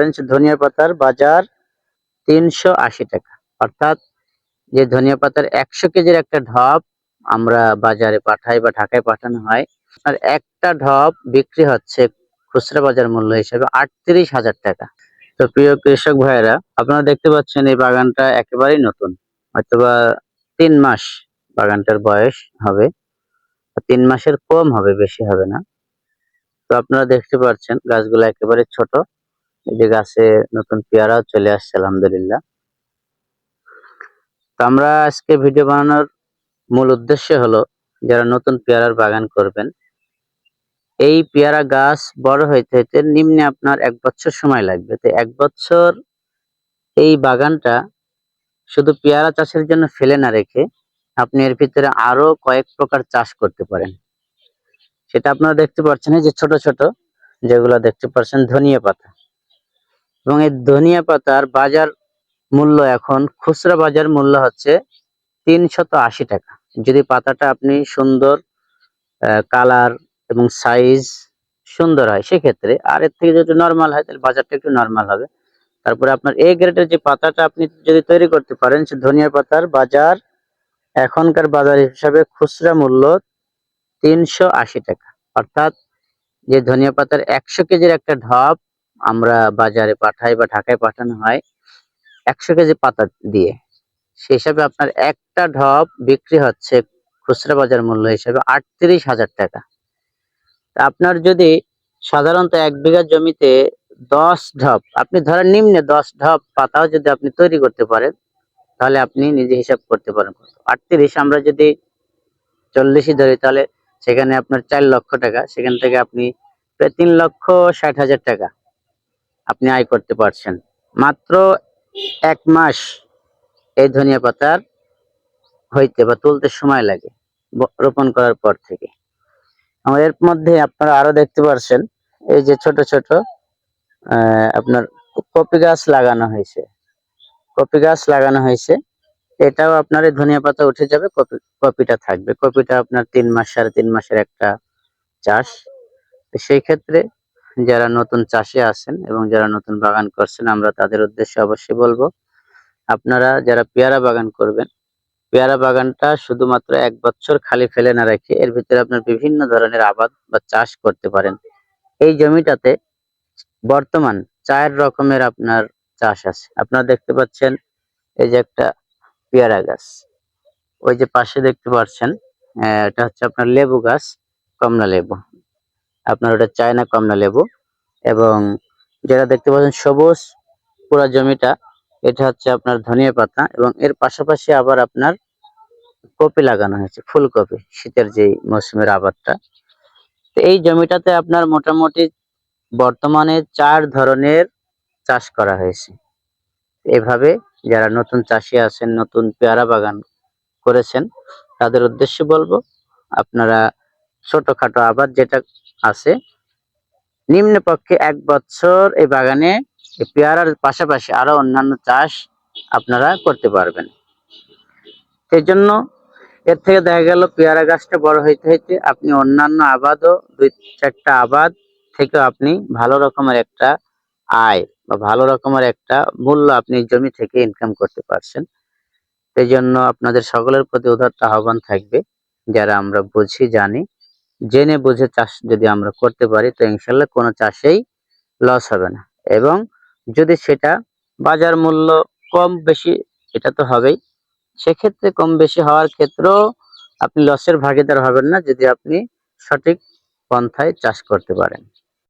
French ধনিয়া পাতার বাজার তিনশো আশি টাকা। অর্থাৎ যে ধনিয়া পাতার একশো কেজির একটা ঢপ আমরা বাজারে পাঠাই বা ঢাকায় পাঠানো হয়, আর একটা ঢপ বিক্রি হচ্ছে খুচরা বাজার মূল্য হিসেবে আটত্রিশ হাজার টাকা। তো প্রিয় কৃষক ভাইয়েরা, আপনারা দেখতে পাচ্ছেন এই বাগানটা একেবারেই নতুন। হয়তোবা তিন মাস বাগানটার বয়স হবে তিন মাসের কম হবে, বেশি হবে না। তো আপনারা দেখতে পাচ্ছেন গাছগুলো একেবারে ছোট। এই যে গাছে নতুন পেয়ারাও চলে আসছে, আলহামদুলিল্লাহ। তো আমরা আজকে ভিডিও বানানোর মূল উদ্দেশ্য হলো, যারা নতুন পেয়ারার বাগান করবেন, এই পেয়ারা গাছ বড় হইতে হইতে নিম্নে আপনার এক বছর সময় লাগবে। তো এক বছর এই বাগানটা শুধু পেয়ারা চাষের জন্য ফেলে না রেখে আপনি এর ভিতরে আরও কয়েক প্রকার চাষ করতে পারেন। সেটা আপনারা দেখতে পাচ্ছেন যে ছোট ছোট, যেগুলো দেখতে পাচ্ছেন ধনিয়া পাতা। এবং এই ধনিয়া পাতার বাজার মূল্য এখন খুচরা বাজার মূল্য হচ্ছে তিনশত আশি টাকা। যদি পাতাটা আপনি সুন্দর কালার এবং সাইজ সুন্দর হয়, সেক্ষেত্রে আর এর থেকে যদি নর্মাল হয়, তাহলে বাজারটা একটু নর্মাল হবে। তারপরে আপনার এ গ্রেডের যে পাতাটা আপনি যদি তৈরি করতে পারেন, সে ধনিয়া পাতার বাজার এখনকার বাজার হিসাবে খুচরা মূল্য তিনশো আশি টাকা। অর্থাৎ যে ধনিয়া পাতার একশো কেজির একটা ঢপ আমরা বাজারে পাঠাই বা ঢাকায় পাঠানো হয় একশো কেজি পাতা দিয়ে। সেই হিসাবে আপনার একটা ঢপ বিক্রি হচ্ছে খুচরা বাজার মূল্য হিসাবে আটত্রিশ হাজার টাকা। আপনার যদি সাধারণত এক বিঘা জমিতে দশ ঢপ, আপনি ধরেন নিম্নে দশ ঢপ পাতাও যদি আপনি তৈরি করতে পারেন, তাহলে আপনি নিজে হিসাব করতে পারেন আটত্রিশ, আমরা যদি চল্লিশই ধরি, তাহলে সেখানে আপনার চার লক্ষ টাকা, সেখান থেকে আপনি প্রায় তিন লক্ষ ষাট হাজার টাকা। আপনি আয় করতে পারছেন। মাত্র এক মাস এই ধনিয়া পাতার হইতে বা তুলতে সময় লাগে রোপণ করার পর থেকে। এর মধ্যে আপনারা আরও দেখতে পারছেন, এই যে ছোট ছোট আপনার কপি গাছ লাগানো হয়েছে। কপি গাছ লাগানো হয়েছে, এটাও আপনার এই ধনিয়া পাতা উঠে যাবে, কপি, কপিটা থাকবে। কপিটা আপনার তিন মাস, সাড়ে তিন মাসের একটা চাষ। সেই ক্ষেত্রে যারা নতুন চাষে আছেন এবং যারা নতুন বাগান করছেন, আমরা তাদের উদ্দেশ্যে অবশ্যই বলব, আপনারা যারা পেয়ারা বাগান করবেন, পেয়ারা বাগানটা শুধুমাত্র এক বছর খালি ফেলে না রেখে এর ভিতরে আপনার বিভিন্ন ধরনের আবাদ বা চাষ করতে পারেন। এই জমিটাতে বর্তমান চার রকমের আপনার চাষ আছে। আপনারা দেখতে পাচ্ছেন এই যে একটা পেয়ারা গাছ। ওই যে পাশে দেখতে পাচ্ছেন এটা হচ্ছে আপনার লেবু গাছ, কমলা লেবু। আপনার ওটা চায়না কমলা লেবু এবং যেটা দেখতে পাচ্ছেন সবুজ পুরো জমিটা, এটা হচ্ছে আপনার ধনিয়া পাতা এবং এর পাশাপাশি আবার আপনার কপি লাগানো হয়েছে, ফুলকপি, শীতের যে মৌসুমের আবাদটা। তো এই জমিটাতে আপনার মোটামুটি বর্তমানে চার ধরনের চাষ করা হয়েছে। এভাবে যারা নতুন চাষি আছেন, নতুন পেয়ারা বাগান করেছেন, তাদের উদ্দেশ্যে বলব, আপনারা ছোটখাটো আবাদ যেটা আছে, নিম্ন পক্ষে এক বছর এই বাগানে পেয়ারার পাশাপাশি আরও অন্যান্য চাষ আপনারা করতে পারবেন। সেই জন্য এর থেকে দেখা গেল পেয়ারা গাছটা বড় হইতে হইতে আপনি অন্যান্য আবাদও দুই চারটা আবাদ থেকে আপনি ভালো রকমের একটা আয় বা ভালো রকমের একটা মূল্য আপনি জমি থেকে ইনকাম করতে পারছেন। সেই জন্য আপনাদের সকলের প্রতি উদারতা আহ্বান থাকবে, যারা আমরা বুঝি, জানি। জেনে বুঝে চাষ যদি আমরা করতে পারি, তো ইনশাল্লাহ কোনো চাষেই লস হবে না। এবং যদি সেটা বাজার মূল্য কম বেশি, এটা তো হবেই, সেক্ষেত্রে কম বেশি হওয়ার ক্ষেত্রেও আপনি লসের ভাগিদার হবেন না যদি আপনি সঠিক পন্থায় চাষ করতে পারেন।